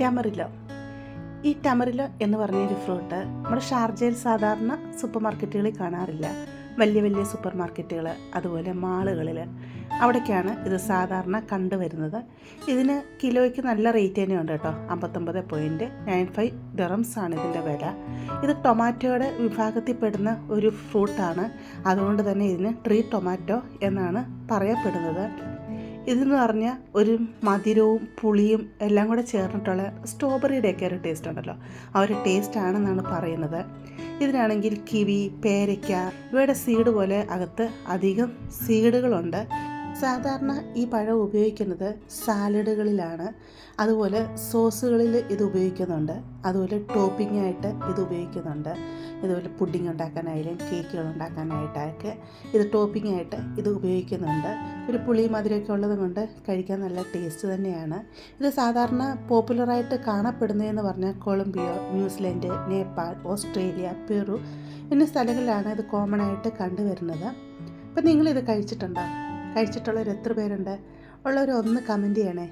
ടാമറിലോ? ഈ ടമറിലോ എന്ന് പറഞ്ഞൊരു ഫ്രൂട്ട് നമ്മുടെ ഷാർജയിൽ സാധാരണ സൂപ്പർ മാർക്കറ്റുകളിൽ കാണാറില്ല. വലിയ വലിയ സൂപ്പർ മാർക്കറ്റുകൾ അതുപോലെ മാളുകളിൽ. അവിടേക്കാണ് ഇത് സാധാരണ കണ്ടുവരുന്നത്. ഇതിന് കിലോയ്ക്ക് നല്ല റേറ്റ് തന്നെയുണ്ട് കേട്ടോ. അമ്പത്തൊമ്പത് പോയിന്റ് നയൻ ഫൈവ് ഡെറംസ് ആണ് ഇതിന്റെ വില. ഇത് ടൊമാറ്റോയുടെ വിഭാഗത്തിൽപ്പെടുന്ന ഒരു ഫ്രൂട്ടാണ് അതുകൊണ്ട് തന്നെ ഇതിന് ട്രീ ടൊമാറ്റോ എന്നാണ് പറയപ്പെടുന്നത്. ഇതെന്ന് പറഞ്ഞാൽ ഒരു മധുരവും പുളിയും എല്ലാം കൂടെ ചേർന്നിട്ടുള്ള സ്ട്രോബെറിയുടെയൊക്കെ ഒരു ടേസ്റ്റ് ഉണ്ടല്ലോ. ആ ഒരു ടേസ്റ്റ് ആണെന്നാണ് പറയുന്നത്. ഇതിനാണെങ്കിൽ കിവി പേരയ്ക്ക ഇവയുടെ സീഡ് പോലെ അകത്ത് അധികം സീഡുകളുണ്ട് സാധാരണ ഈ പഴം ഉപയോഗിക്കുന്നത് സാലഡുകളിലാണ്. അതുപോലെ സോസുകളിൽ ഇത് ഉപയോഗിക്കുന്നുണ്ട്. അതുപോലെ ടോപ്പിംഗ് ആയിട്ട് ഇത് ഉപയോഗിക്കുന്നുണ്ട്. ഇതുപോലെ പുഡിംഗ് ഉണ്ടാക്കാനായാലും കേക്കുകൾ ഉണ്ടാക്കാനായിട്ടൊക്കെ ഇത് ടോപ്പിംഗ് ആയിട്ട് ഇത് ഉപയോഗിക്കുന്നുണ്ട്. ഒരു പുളി മധുരമൊക്കെ ഉള്ളത് കൊണ്ട് കഴിക്കാൻ നല്ല ടേസ്റ്റ് തന്നെയാണ്. ഇത് സാധാരണ പോപ്പുലറായിട്ട് കാണപ്പെടുന്നതെന്ന് പറഞ്ഞാൽ Colombia New Zealand Nepal Australia Peru എന്നീ സ്ഥലങ്ങളിലാണ് ഇത് കോമൺ ആയിട്ട് കണ്ടുവരുന്നത്. അപ്പം നിങ്ങളിത് കഴിച്ചിട്ടുണ്ടോ? കഴിച്ചിട്ടുള്ളവർ എത്ര പേരുണ്ട്? ഉള്ളവർ ഒന്ന് കമന്റ് ചെയ്യണേ.